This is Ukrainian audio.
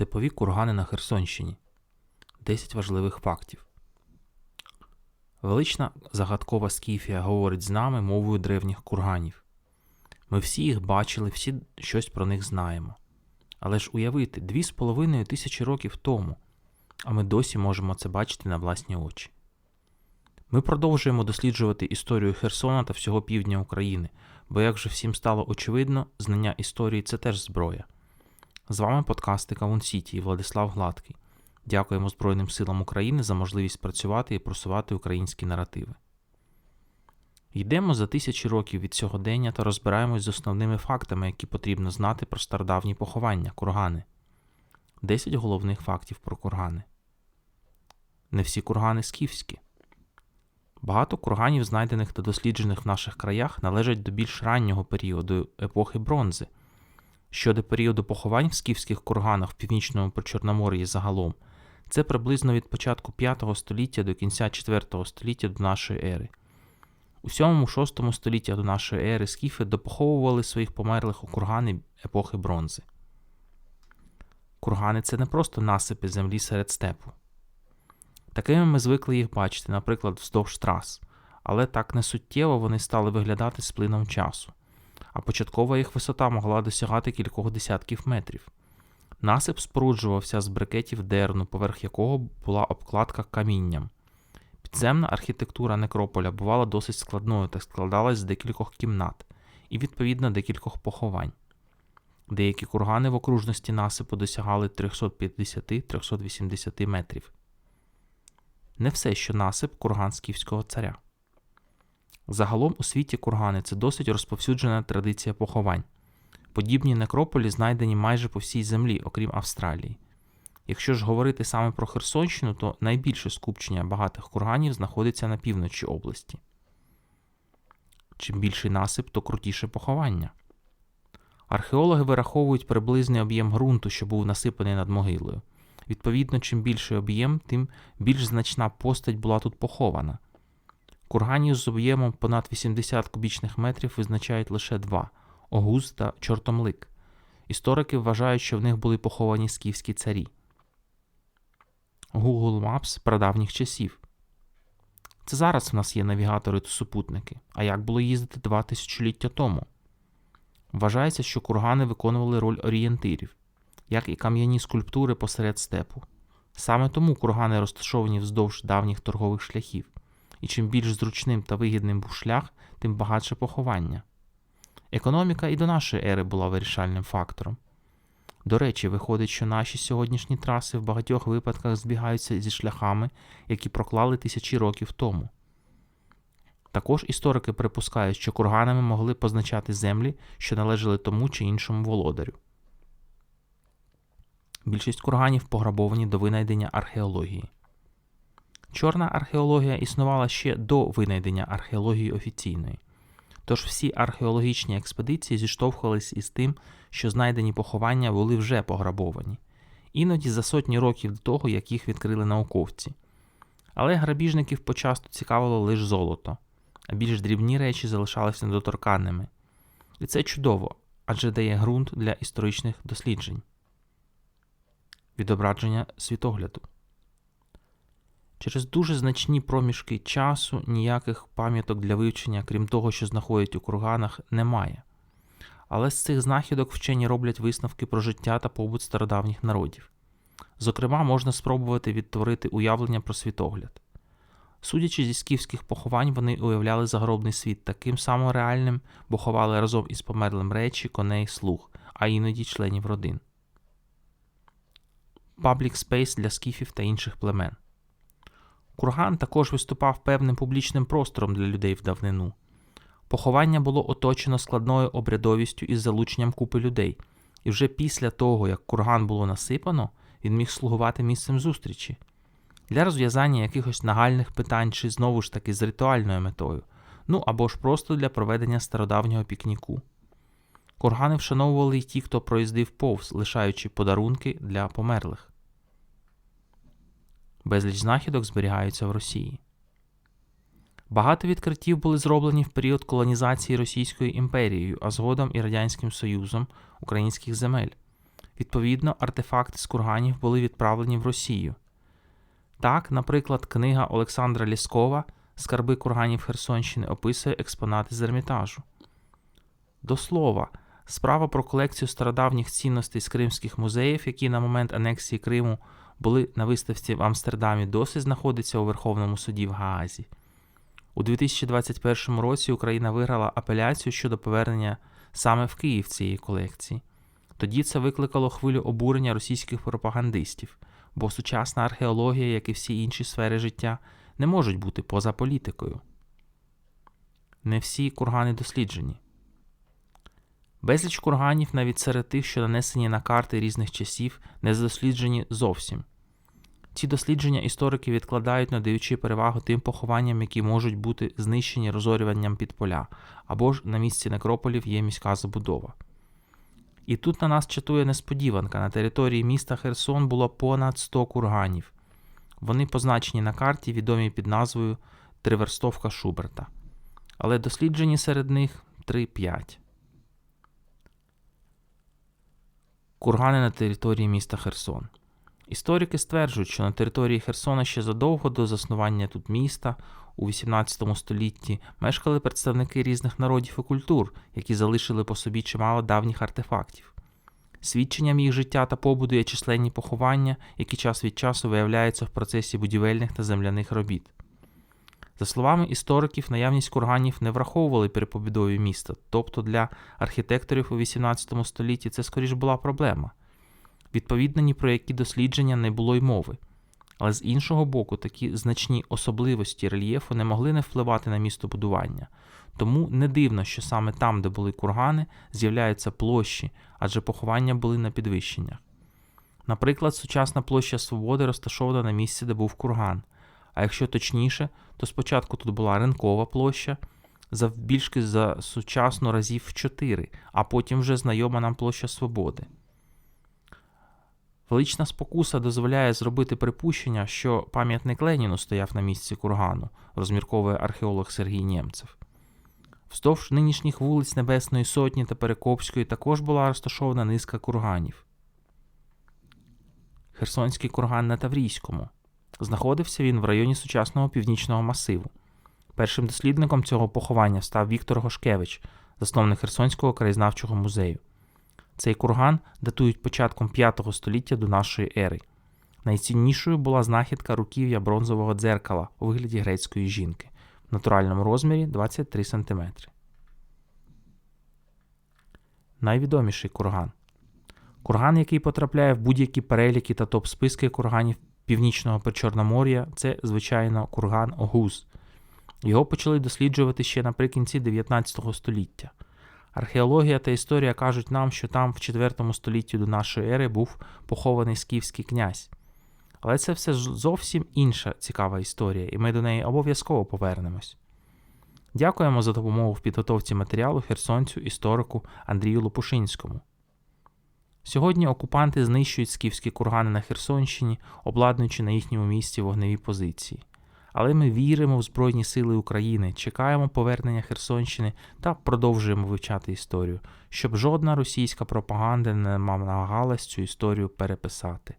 Степові кургани на Херсонщині. 10 важливих фактів. Велична загадкова скіфія говорить з нами мовою древніх курганів. Ми всі їх бачили, всі щось про них знаємо. Але ж уявити, дві з половиною тисячі років тому, а ми досі можемо це бачити на власні очі. Ми продовжуємо досліджувати історію Херсона та всього півдня України, бо, як вже всім стало очевидно, знання історії це теж зброя. З вами подкасти Кавун Сіті і Владислав Гладкий. Дякуємо Збройним силам України за можливість працювати і просувати українські наративи. Йдемо за тисячі років від сьогодення та розбираємось з основними фактами, які потрібно знати про стародавні поховання, кургани. 10 головних фактів про кургани. Не всі кургани скіфські. Багато курганів, знайдених та досліджених в наших краях, належать до більш раннього періоду епохи бронзи. Щодо періоду поховань в скіфських курганах в північному Причорномор'ї загалом, це приблизно від початку 5 століття до кінця 4 століття до нашої ери. У 7-6 столітті до нашої ери скіфи допоховували своїх померлих у кургани епохи бронзи. Кургани це не просто насипи землі серед степу. Такими ми звикли їх бачити, наприклад, вздовж трас, але так не суттєво вони стали виглядати з плином часу, а початкова їх висота могла досягати кількох десятків метрів. Насип споруджувався з брикетів дерну, поверх якого була обкладка камінням. Підземна архітектура некрополя бувала досить складною та складалась з декількох кімнат і, відповідно, декількох поховань. Деякі кургани в окружності насипу досягали 350-380 метрів. Не все, що насип курган скіфського царя. Загалом у світі кургани це досить розповсюджена традиція поховань. Подібні некрополі знайдені майже по всій землі, окрім Австралії. Якщо ж говорити саме про Херсонщину, то найбільше скупчення багатих курганів знаходиться на півночі області. Чим більший насип, то крутіше поховання. Археологи вираховують приблизний об'єм ґрунту, що був насипаний над могилою. Відповідно, чим більший об'єм, тим більш значна постать була тут похована. Курганів з об'ємом понад 80 кубічних метрів визначають лише два Огуз та Чортомлик. Історики вважають, що в них були поховані скіфські царі. Google Maps прадавніх часів. Це зараз в нас є навігатори та супутники. А як було їздити два тисячоліття тому? Вважається, що кургани виконували роль орієнтирів, як і кам'яні скульптури посеред степу. Саме тому кургани розташовані вздовж давніх торгових шляхів, і чим більш зручним та вигідним був шлях, тим багатше поховання. Економіка і до нашої ери була вирішальним фактором. До речі, виходить, що наші сьогоднішні траси в багатьох випадках збігаються зі шляхами, які проклали тисячі років тому. Також історики припускають, що курганами могли позначати землі, що належали тому чи іншому володарю. Більшість курганів пограбовані до винайдення археології. Чорна археологія існувала ще до винайдення археології офіційної. Тож всі археологічні експедиції зіштовхувались із тим, що знайдені поховання були вже пограбовані, іноді за сотні років до того, як їх відкрили науковці. Але грабіжників почасту цікавило лише золото, а більш дрібні речі залишалися недоторканними. І це чудово, адже дає ґрунт для історичних досліджень. Відображення світогляду. Через дуже значні проміжки часу ніяких пам'яток для вивчення, крім того, що знаходять у курганах, немає. Але з цих знахідок вчені роблять висновки про життя та побут стародавніх народів. Зокрема, можна спробувати відтворити уявлення про світогляд. Судячи зі скіфських поховань, вони уявляли загробний світ таким самим реальним, бо ховали разом із померлим речі, коней, слуг, а іноді членів родин. Паблік спейс для скіфів та інших племен. Курган також виступав певним публічним простором для людей в давнину. Поховання було оточено складною обрядовістю із залученням купи людей, і вже після того, як курган було насипано, він міг слугувати місцем зустрічі для розв'язання якихось нагальних питань чи знову ж таки з ритуальною метою, ну або ж просто для проведення стародавнього пікніку. Кургани вшановували й ті, хто проїздив повз, лишаючи подарунки для померлих. Безліч знахідок зберігаються в Росії. Багато відкриттів були зроблені в період колонізації Російською імперією, а згодом і Радянським Союзом українських земель. Відповідно, артефакти з курганів були відправлені в Росію. Так, наприклад, книга Олександра Ліскова Скарби курганів Херсонщини описує експонати з Ермітажу. До слова, справа про колекцію стародавніх цінностей з кримських музеїв, які на момент анексії Криму були на виставці в Амстердамі, досі знаходиться у Верховному суді в Гаазі. У 2021 році Україна виграла апеляцію щодо повернення саме в Київ цієї колекції. Тоді це викликало хвилю обурення російських пропагандистів, бо сучасна археологія, як і всі інші сфери життя, не можуть бути поза політикою. Не всі кургани досліджені. Безліч курганів, навіть серед тих, що нанесені на карти різних часів, не досліджені зовсім. Ці дослідження історики відкладають, надаючи перевагу тим похованням, які можуть бути знищені розорюванням під поля, або ж на місці некрополів є міська забудова. І тут на нас чатує несподіванка. На території міста Херсон було понад 100 курганів. Вони позначені на карті, відомі під назвою Триверстовка Шуберта. Але досліджені серед них 3-5. Кургани на території міста Херсон. Історики стверджують, що на території Херсона ще задовго до заснування тут міста у 18 столітті мешкали представники різних народів і культур, які залишили по собі чимало давніх артефактів. Свідченням їх життя та побуду є численні поховання, які час від часу виявляються в процесі будівельних та земляних робіт. За словами істориків, наявність курганів не враховували при побудові міста, тобто для архітекторів у 18 столітті це скоріш була проблема. Відповідно, ні про які дослідження не було й мови. Але з іншого боку, такі значні особливості рельєфу не могли не впливати на містобудування. Тому не дивно, що саме там, де були кургани, з'являються площі, адже поховання були на підвищеннях. Наприклад, сучасна площа Свободи розташована на місці, де був курган. А якщо точніше, то спочатку тут була ринкова площа, завбільшки за сучасну разів в 4, а потім вже знайома нам площа Свободи. Велична спокуса дозволяє зробити припущення, що пам'ятник Леніну стояв на місці кургану, розмірковує археолог Сергій Нємцев. Вздовж нинішніх вулиць Небесної Сотні та Перекопської також була розташована низка курганів. Херсонський курган на Таврійському. Знаходився він в районі сучасного північного масиву. Першим дослідником цього поховання став Віктор Гошкевич, засновник Херсонського краєзнавчого музею. Цей курган датують початком 5 століття до нашої ери. Найціннішою була знахідка руків'я бронзового дзеркала у вигляді грецької жінки в натуральному розмірі 23 см. Найвідоміший курган. Курган, який потрапляє в будь-які переліки та топ-списки курганів Північного Причорномор'я, це, звичайно, курган Огуз. Його почали досліджувати ще наприкінці 19 століття. Археологія та історія кажуть нам, що там в IV столітті до нашої ери був похований скіфський князь. Але це все зовсім інша цікава історія, і ми до неї обов'язково повернемось. Дякуємо за допомогу в підготовці матеріалу херсонцю історику Андрію Лопушинському. Сьогодні окупанти знищують скіфські кургани на Херсонщині, обладнуючи на їхньому місці вогневі позиції. Але ми віримо в Збройні Сили України, чекаємо повернення Херсонщини та продовжуємо вивчати історію, щоб жодна російська пропаганда не намагалась цю історію переписати.